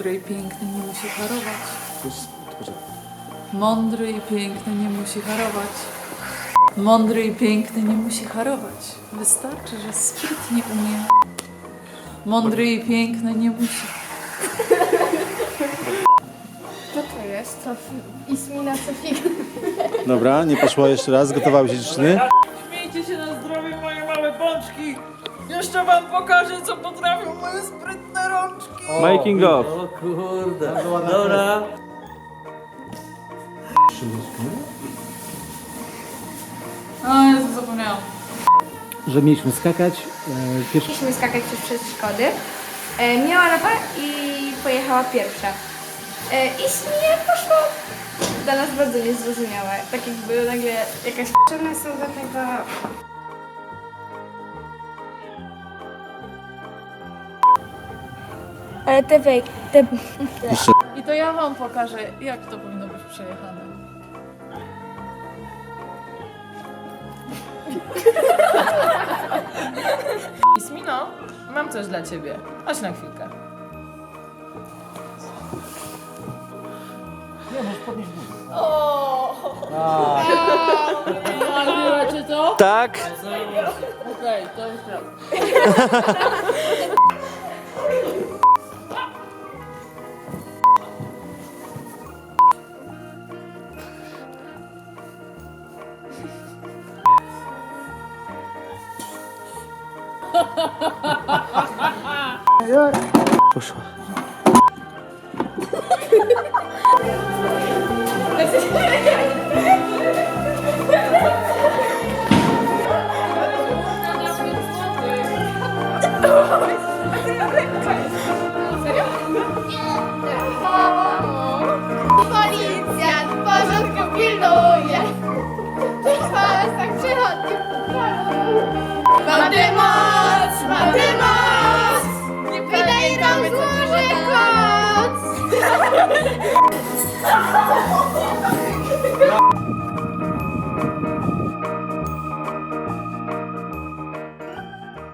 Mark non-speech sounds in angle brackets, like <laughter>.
Mądry i piękny nie musi harować. Mądry i piękny nie musi harować. Mądry i piękny nie musi harować. Wystarczy, że sprytnie umie. Mądry i piękny nie musi. Co to jest? To Ismina Sofika. Dobra, nie poszło jeszcze raz. Gotowały się dziewczyny? Miejcie się na Jeszcze wam pokażę, co potrafią moje sprytne rączki! Making of. O kurde. Dobra. A, Jezu, zapomniałam. Że mieliśmy skakać. E, pierwszy Chcieliśmy skakać przez przeszkody. E, miała lapa i pojechała pierwsza. E, Ismina poszła dla nas bardzo niezrozumiałe. Tak jakby nagle jakaś Czemu są do tego... Ale te wej... Te... I to ja wam pokażę, jak to powinno być przejechane. Ismino, mam coś dla ciebie. Chodź na chwilkę. Tak. Okej, to już <laughs> <laughs> prawda. Poszła. スタート!